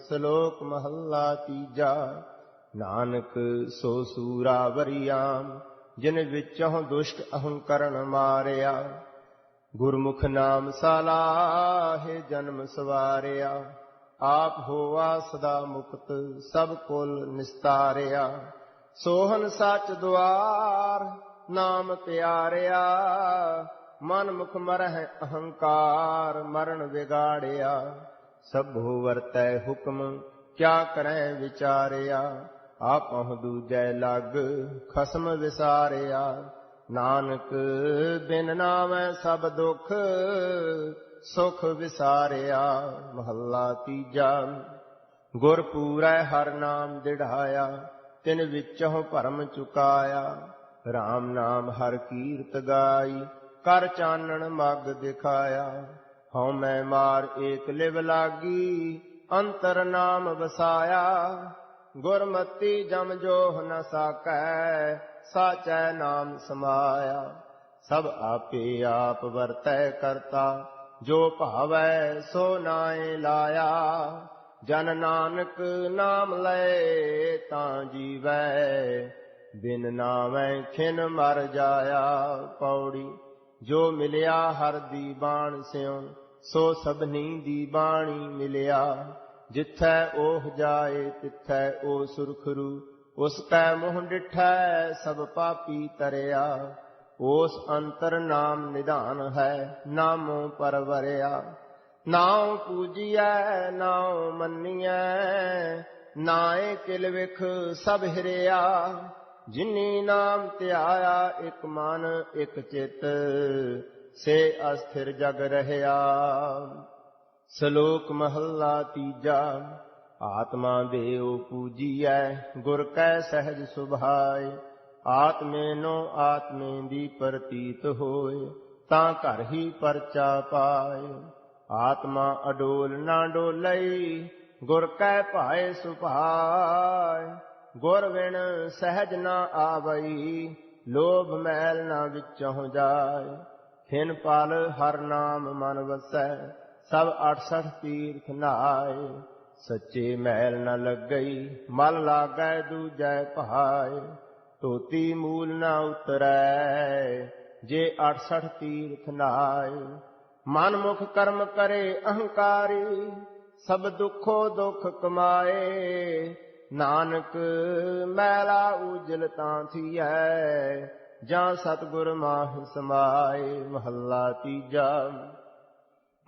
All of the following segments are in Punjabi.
ਸ਼ਲੋਕ ਮਹੱਲਾ ਤੀਜਾ। ਨਾਨਕ ਸੋ ਸੂਰਾ ਵਰਿਆਮ ਜਿਨ ਵਿੱਚੋਂ ਦੁਸ਼ਟ ਅਹੰਕਰਨ ਮਾਰਿਆ। ਗੁਰਮੁਖ ਨਾਮ ਸਲਾਹੇ ਜਨਮ ਸਵਾਰਿਆ। ਆਪ ਹੋਵਾ ਸਦਾ ਮੁਕਤ, ਸਭ ਕੁਲ ਨਿਸਤਾਰਿਆ। ਸੋਹਨ ਸੱਚ ਦੁਆਰ ਨਾਮ ਪਿਆਰਿਆ। ਮਨ ਮੁਖ ਮਰਹਿ ਅਹੰਕਾਰ ਮਰਨ ਵਿਗਾੜਿਆ। ਸਭੋ ਵਰਤੈ ਹੁਕਮ, ਕਿਆ ਕਰੈ ਵਿਚਾਰਿਆ? ਆਪਹੁ ਦੂਜੈ ਲਗ ਖਸਮ ਵਿਸਾਰਿਆ। ਨਾਨਕ, ਬਿਨ ਨਾਮੈ ਸਭ ਦੁਖ, ਸੁਖ ਵਿਸਾਰਿਆ। ਮਹੱਲਾ ਤੀਜਾ, ਗੁਰ ਪੂਰੈ ਹਰ ਨਾਮ ਦਿੜਾਇਆ, ਤਿਨ ਵਿੱਚੋਂ ਭਰਮ ਚੁਕਾਇਆ। RAM ਨਾਮ ਹਰ ਕੀਰਤ ਗਾਈ, ਕਰ ਚਾਨਣ ਮਗ ਦਿਖਾਇਆ। ਹਉ ਮੈਂ ਮਾਰ ਏਕ ਲਿਵ ਲਾਗੀ, ਅੰਤਰ ਨਾਮ ਵਸਾਇਆ। ਗੁਰਮਤੀ ਜਮ ਜੋਹ ਨ ਸਾਕੈ, ਸਾਚੈ ਨਾਮ ਸਮਾਇਆ। ਸਭ ਆਪੇ ਆਪ ਵਰਤੈ ਕਰਤਾ, ਜੋ ਭਾਵੈ ਸੋ ਨਾਏ ਲਾਇਆ। ਜਨ ਨਾਨਕ ਨਾਮ ਲੈ ਤਾਂ ਜੀਵੈ। ਬਿਨ ਨਾਮੈ ਖਿਨ ਮਰ ਜਾਇਆ, ਪੌੜੀ, ਜੋ ਮਿਲਿਆ ਹਰ ਦੀ ਬਾਣ ਸਿਉ ਸੋ ਸਭਨੀ ਦੀ ਬਾਣੀ ਮਿਲਿਆ। ਜਿੱਥੈ ਉਹ ਜਾਏ, ਤਿੱਥੈ ਉਹ ਸੁਰਖਰੂ। ਉਸ ਕੈ ਮੋਹ ਡਿਠੈ, ਸਭ ਪਾਪੀ ਤਰਿਆ। ਉਸ ਅੰਤਰ ਨਾਮ ਨਿਧਾਨ ਹੈ, ਨਾਮੋ ਪਰਵਰਿਆ। ਨਾਉ ਪੂਜੀਐ, ਨਾਉ ਮੰਨੀਐ। ਨਾਏ ਕਿਲ ਵਿਖ, ਸਭ ਹਿਰਿਆ। ਜਿਨੀ ਨਾਮ ਧਿਆਇਆ, ਇਕ ਮਨ, ਇਕ ਚਿਤ। ਸੇ ਅਸਥਿਰ ਜਗ ਰਹਿਆ। ਸ਼ਲੋਕ ਮਹੱਲਾ ਤੀਜਾ, ਆਤਮਾ ਦੇਉ ਪੂਜੀਐ, ਗੁਰ ਕੈ ਸਹਿਜ ਸੁਭਾਏ। ਆਤਮੇ ਨੋ ਆਤਮੇ ਦੀ ਪ੍ਰਤੀਤ ਹੋਏ, ਤਾਂ ਘਰ ਹੀ ਪਰਚਾ ਪਾਏ। ਆਤਮਾ ਅਡੋਲ ਨਾ ਡੋਲਈ, ਗੁਰ ਕੈ ਭਾਏ ਸੁਭਾਏ। ਗੁਰ ਵਿਣ ਸਹਿਜ ਨਾ ਆਵਈ, ਲੋਭ ਮੈਲ ਨਾ ਵਿੱਚੋਂ ਜਾਏ। ਖਿਨ ਪਲ ਹਰ ਨਾਮ ਮਨ ਵਸੈ, ਸਭ 68 ਤੀਰਥ ਨਾਏ। ਸੱਚੇ ਮੈਲ ਨ ਲੱਗਈ, ਮਲ ਲਾਗੈ ਦੂਜੈ ਭਾਏ ਤੋਤੀ ਮੂਲ ਨ ਉਤਰੈ, ਜੇ 68 ਤੀਰਥ ਨਾਏ। ਮਨ ਮੁਖ ਕਰਮ ਕਰੇ ਅਹੰਕਾਰੀ, ਸਭ ਦੁੱਖੋ ਦੁੱਖ ਕਮਾਏ। ਨਾਨਕ ਮੈਲਾ ਉਜਲ ਤਾਂ ਥੀਐ ਜਾਂ ਸਤਗੁਰ ਮਾਹਿ ਸਮਾਏ, ਮਹੱਲਾ ਤੀਜਾ।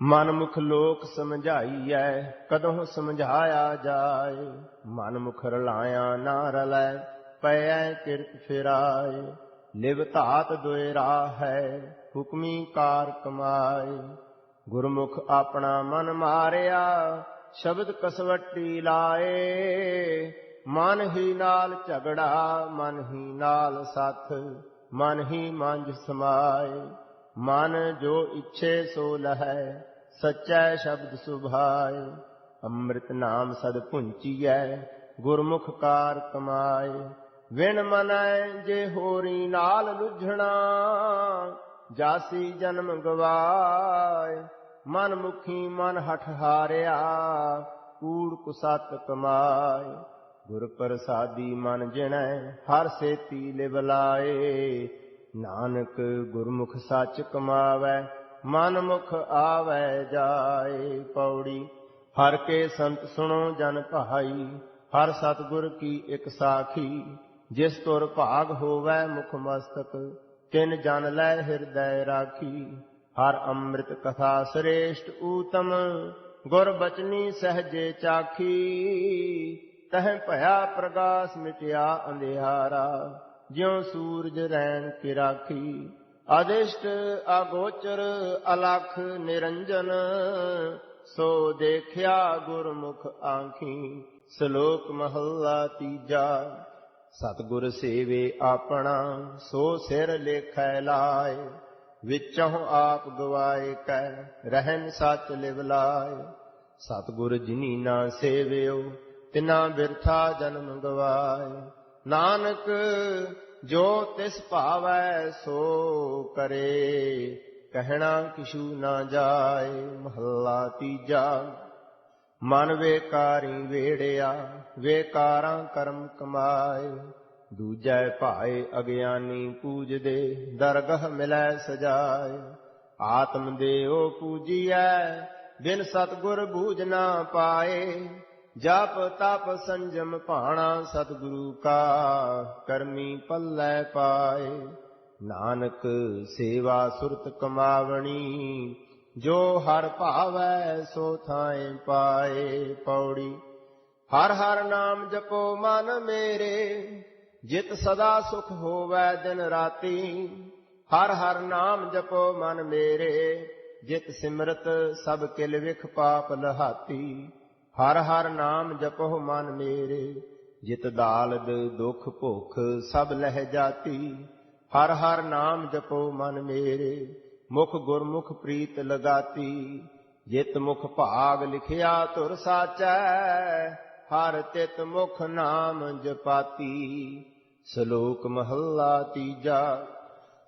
ਮਨ ਮੁਖ ਲੋਕ ਸਮਝਾਈਐ, ਕਦੋਂ ਸਮਝਾਇਆ ਜਾਏ। ਮਨਮੁਖ ਰਲਾਇਆ ਨਾ ਰਲੈ, ਪਇਐ ਕਿਰਤ ਫਿਰਾਏ। ਲਿਵ ਧਾਤ ਦੁਇ ਰਾਹ ਹੈ ਹੁਕਮੀ ਕਾਰ ਕਮਾਏ। ਗੁਰਮੁਖ ਆਪਣਾ ਮਨ ਮਾਰਿਆ, ਸ਼ਬਦ ਕਸਵੱਟੀ ਲਾਏ। ਮਨ ਹੀ ਨਾਲ ਝਗੜਾ, ਮਨ ਹੀ ਨਾਲ ਸਾਥ। ਮਨ ਹੀ ਮੰਜ ਸਮਾਏ। ਮਨ ਜੋ ਇੱਛੇ ਸੋ ਲਹੈ, ਸਚੈ ਸ਼ਬਦ ਸੁਭਾਏ। ਅੰਮ੍ਰਿਤ ਨਾਮ ਸਦ ਪੁੰਚੀਐ ਗੁਰਮੁਖ ਕਾਰ ਕਮਾਏ। ਵਿਣ ਮਨੈ ਜੇ ਹੋਰੀ ਨਾਲ ਲੁਝਣਾ, ਜਾਸੀ ਜਨਮ ਗਵਾਏ। ਮਨ ਮੁਖੀ ਮਨ ਹਠ ਹਾਰਿਆ, ਕੂੜ ਕੁਸਤ ਕਮਾਏ। ਗੁਰ ਪ੍ਰਸਾਦੀ ਮਨ ਜਿਣੈ, ਹਰ ਸੇਤੀ ਲਿਵ ਲਾਏ। ਨਾਨਕ ਗੁਰਮੁਖ ਸੱਚ ਕਮਾਵੈ, ਮਨ ਮੁਖ ਆਵੈ ਜਾਏ। ਪੌੜੀ, ਹਰ ਕੇ ਸੰਤ ਸੁਣੋ ਜਨ ਭਾਈ, ਹਰ ਸਤਗੁਰ ਕੀ ਇਕ ਸਾਖੀ। ਜਿਸ ਤੁਰ ਭਾਗ ਹੋਵੈ ਮੁਖ ਮਸਤਕ, ਤਿਨ ਜਨ ਲੈ ਹਿਰਦੈ ਰਾਖੀ। ਹਰ ਅੰਮ੍ਰਿਤ ਕਥਾ ਸ੍ਰੇਸ਼ਟ ਊਤਮ, ਗੁਰ ਬਚਨੀ ਸਹਜੇ ਚਾਖੀ। ਤਹ ਭਇਆ ਪ੍ਰਗਾਸ ਮਿਟਿਆ ਅੰਧਿਆਰਾ, ਜਿਉ ਸੂਰਜ ਰੈਣ ਕੀ ਰਾਖੀ ਆਦਿਸ਼ਟ ਆਗੋਚਰ ਅਲਖ ਨਿਰੰਜਨ, ਸੋ ਦੇਖਿਆ ਗੁਰਮੁਖ ਆਂਖੀ। ਸ਼ਲੋਕ ਮਹੱਲਾ ਤੀਜਾ, ਸਤਗੁਰ ਸੇਵੇ ਆਪਣਾ, ਸੋ ਸਿਰ ਲੇਖੈ ਲਾਏ। ਵਿੱਚੋਂ ਆਪ ਗਵਾਏ ਕੈ ਰਹਿਨ ਸੱਚ ਲਿਵ ਲਾਏ। ਸਤਗੁਰ ਜਿਨੀ ਨਾ ਸੇਵਿਓ ਤਿਨਾ ਬਿਰਥਾ ਜਨਮ ਗਵਾਏ। ਨਾਨਕ, ਜੋ ਤਿਸ ਭਾਵੈ ਸੋ ਕਰੇ, ਕਹਿਣਾ ਕਿਛੂ ਨਾ ਜਾਏ, ਮਹੱਲਾ ਤੀਜਾ। ਮਨ ਵੇਕਾਰੀ ਵੇੜਿਆ, ਵੇਕਾਰਾਂ ਕਰਮ ਕਮਾਏ। ਦੂਜੈ ਭਾਏ ਅਗਿਆਨੀ ਪੂਜਦੇ, ਦਰਗਹ ਮਿਲੈ ਸਜਾਏ। ਆਤਮ ਦੇਉ ਪੂਜੀਐ, ਬਿਨ ਸਤਗੁਰ ਬੂਝ ਨਾ ਪਾਏ। ਜਪ ਤਪ ਸੰਜਮ ਭਾਣਾ ਸਤਿਗੁਰੂ ਕਾ, ਕਰਮੀ ਪੱਲੇ ਪਾਏ। ਨਾਨਕ ਸੇਵਾ ਸੁਰਤ ਕਮਾਵਣੀ, ਜੋ ਹਰ ਭਾਵੈ ਸੋ ਥਾਏ ਪਾਏ ਪੌੜੀ। ਹਰ ਹਰ ਨਾਮ ਜਪੋ ਮਨ ਮੇਰੇ, ਜਿਤ ਸਦਾ ਸੁਖ ਹੋਵੈ ਦਿਨ ਰਾਤੀ। ਹਰ ਹਰ ਨਾਮ ਜਪੋ ਮਨ ਮੇਰੇ, ਜਿਤ ਸਿਮਰਤ ਸਭ ਕਿਲ ਵਿਖ ਪਾਪ ਲਹਾਤੀ। ਹਰ ਹਰ ਨਾਮ ਜਪੋ ਮਨ ਮੇਰੇ, ਜਿਤ ਦਾਲਦ ਦੁਖ ਭੁਖ ਸਭ ਲਹਿ ਜਾਤੀ। ਹਰ ਹਰ ਨਾਮ ਜਪੋ ਮਨ ਮੇਰੇ, ਮੁਖ ਗੁਰਮੁਖ ਪ੍ਰੀਤ ਲਗਾਤੀ। ਜਿਤ ਮੁਖ ਭਾਗ ਲਿਖਿਆ ਤੁਰ ਸਾਚੈ, ਹਰ ਤਿਤ ਮੁਖ ਨਾਮ ਜਪਾਤੀ। ਸ਼ਲੋਕ ਮਹੱਲਾ ਤੀਜਾ,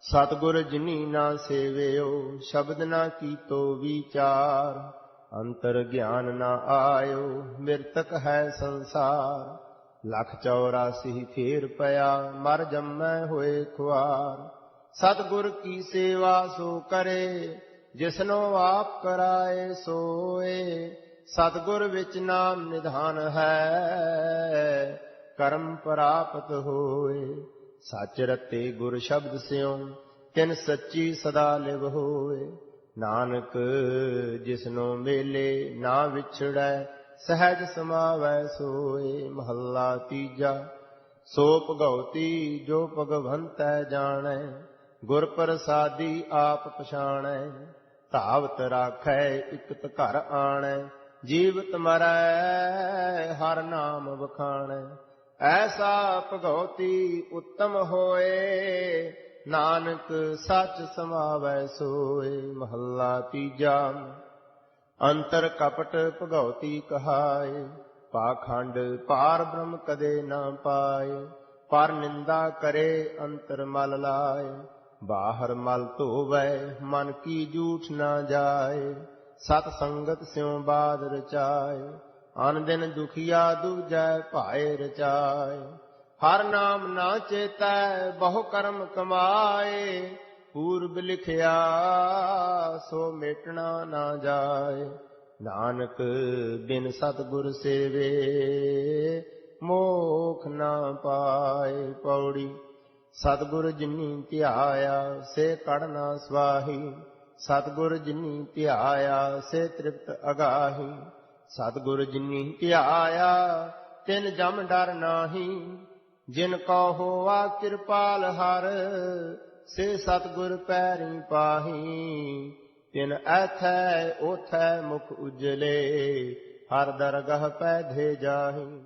ਸਤਿਗੁਰ ਜਿਨੀ ਨਾ ਸੇਵਿਓ, ਸ਼ਬਦ ਨਾ ਕੀਤੋ ਵਿਚਾਰ। ਅੰਤਰ ਗਿਆਨ ਨਾ ਆਇਓ, ਮਿਰਤਕ ਹੈ ਸੰਸਾਰ। ਲੱਖ 84 ਫੇਰ ਪਿਆ, ਮਰ ਜੰਮੈ ਹੋਏ ਖੁਆਰ। ਸਤਿਗੁਰ ਕੀ ਸੇਵਾ ਸੋ ਕਰੇ, ਜਿਸਨੋ ਆਪ ਕਰਾਏ ਸੋਏ। ਸਤਿਗੁਰ ਵਿੱਚ ਨਾਮ ਨਿਧਾਨ ਹੈ, ਕਰਮ ਪ੍ਰਾਪਤ ਹੋਏ। ਸੱਚ ਰਤੇ ਗੁਰ ਸ਼ਬਦ ਸਿਉ ਤਿਨ ਸੱਚੀ ਸਦਾ ਲਿਵ ਹੋਏ। ਨਾਨਕ, ਜਿਸਨੋ ਮੇਲੇ ਨਾ ਵਿਛੜੈ, ਸਹਿਜ ਸਮਾਵੈ ਸੋਏ ਮਹੱਲਾ ਤੀਜਾ। ਸੋ ਭਗਉਤੀ, ਜੋ ਭਗਵੰਤੈ ਜਾਣੈ, ਗੁਰ ਪ੍ਰਸਾਦੀ ਆਪ ਪਛਾਣੈ। ਧਾਵਤ ਰਾਖੈ, ਇਕਤ ਘਰ ਆਣੈ, ਜੀਵਤ ਮਰੈ, ਹਰ ਨਾਮ ਵਖਾਣੈ। ਐਸਾ ਭਗਉਤੀ ਉੱਤਮ ਹੋਏ ਨਾਨਕ ਸੱਚ ਸਮਾਵੈ ਸੋਏ, ਮਹੱਲਾ ਤੀਜਾ। ਅੰਤਰ ਕਪਟ ਭਗਉਤੀ ਕਹਾਏ, ਪਾਖੰਡ ਪਾਰ ਬ੍ਰਹਮ ਕਦੇ ਨਾ ਪਾਏ, ਪਰ ਨਿੰਦਾ ਕਰੇ ਅੰਤਰ ਮਲ ਲਾਏ। ਬਾਹਰ ਮਲ ਧੋਵੈ, ਮਨ ਕੀ ਜੂਠ ਨਾ ਜਾਏ, ਸਤ ਸੰਗਤ ਸਿਉ ਬਾਦ ਰਚਾਏ, ਅਨ ਦਿਨ ਦੁਖੀਆ ਦੂਜੈ ਭਾਏ ਰਚਾਏ। ਹਰ ਨਾਮ ਨਾ ਚੇਤੈ, ਬਹੁ ਕਰਮ ਕਮਾਏ। ਪੂਰਬ ਲਿਖਿਆ, ਸੋ ਮੇਟਣਾ ਨਾ ਜਾਏ। ਨਾਨਕ ਬਿਨ ਸਤਗੁਰ ਸੇਵੇ, ਮੋਖ ਨਾ ਪਾਏ ਪੌੜੀ। ਸਤਗੁਰ ਜਿਨੀ ਧਿਆਇਆ, ਸੇ ਕੜਨਾ ਸਵਾਹੀ। ਸਤਗੁਰ ਜਿਨੀ ਧਿਆਇਆ, ਸੇ ਤ੍ਰਿਪਤ ਅਗਾਹੀ। ਸਤਗੁਰ ਜਿਨੀ ਧਿਆਇਆ, ਤਿਨ ਜਮ ਡਰ ਨਾਹੀ। ਜਿਨ ਕੋ ਹੋਆ ਕਿਰਪਾਲ ਹਰ, ਸੇ ਸਤਗੁਰ ਪੈਰੀ ਪਾਹੀ। ਤਿਨ ਐਥੈ ਉਥੈ ਮੁਖ ਉਜਲੇ, ਹਰ ਦਰਗਹ ਪੈ ਦੇ ਜਾਹੀ।